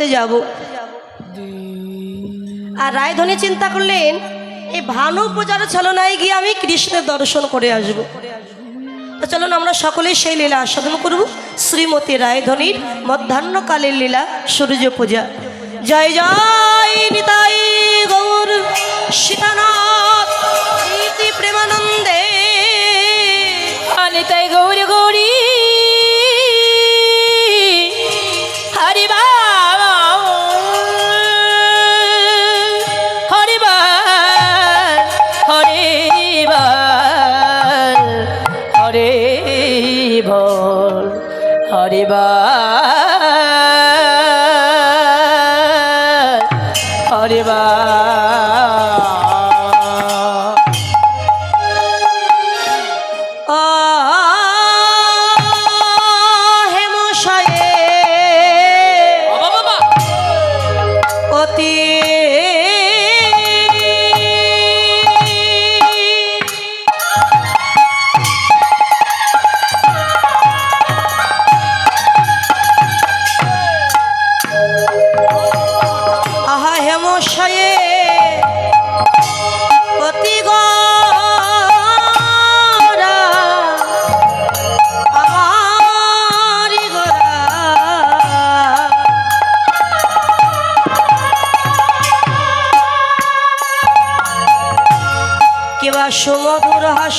করতে যাব। আর রায়ধনী চিন্তা করলেন, এই ভানু পূজার ছলনায় গিয়ে আমি কৃষ্ণের দর্শন করে আসব। তো চলুন আমরা সকলেই সেই লীলা আস্বাদন করব। শ্রীমতী রায়ধনীর মধ্যাহ্নকালের লীলা সূর্য পূজা। জয় জয় নিতা হাস মধুর হাস।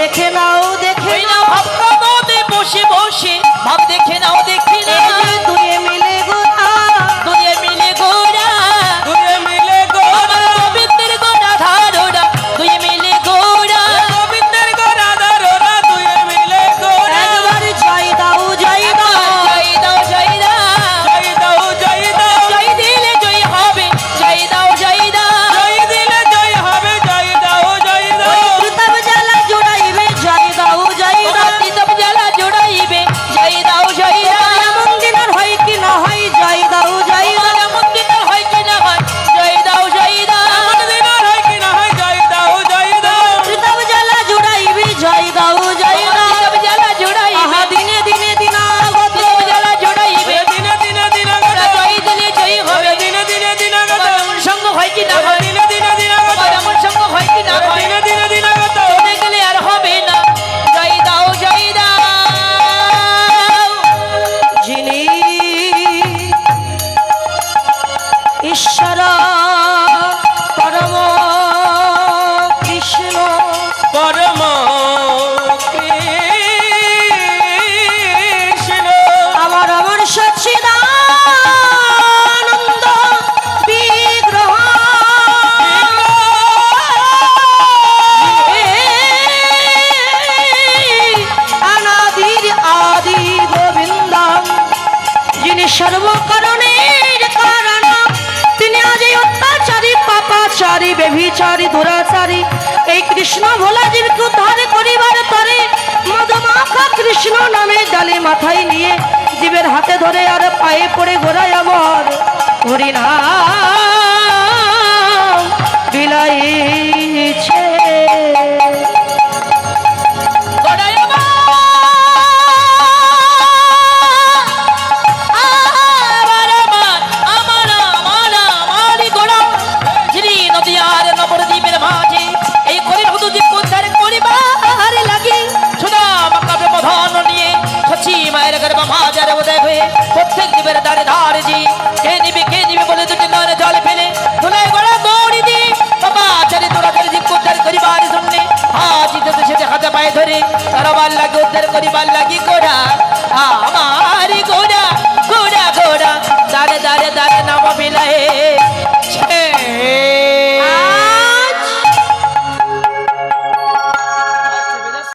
দেখে নাও দেখে নাও সর্বকরণের কারণ। তিনি আজ এই পাপাচারী বেভিচারী দুরাচারী, এই কৃষ্ণ ভোলা জীবকে উদ্ধার করিবার কৃষ্ণ নামে ডালে মাথায় নিয়ে জীবের হাতে ধরে আর পায়ে পড়ে ঘোরায় আমার। হরিণা বিলাইছে উদ্ধার করিবার লাগি করা।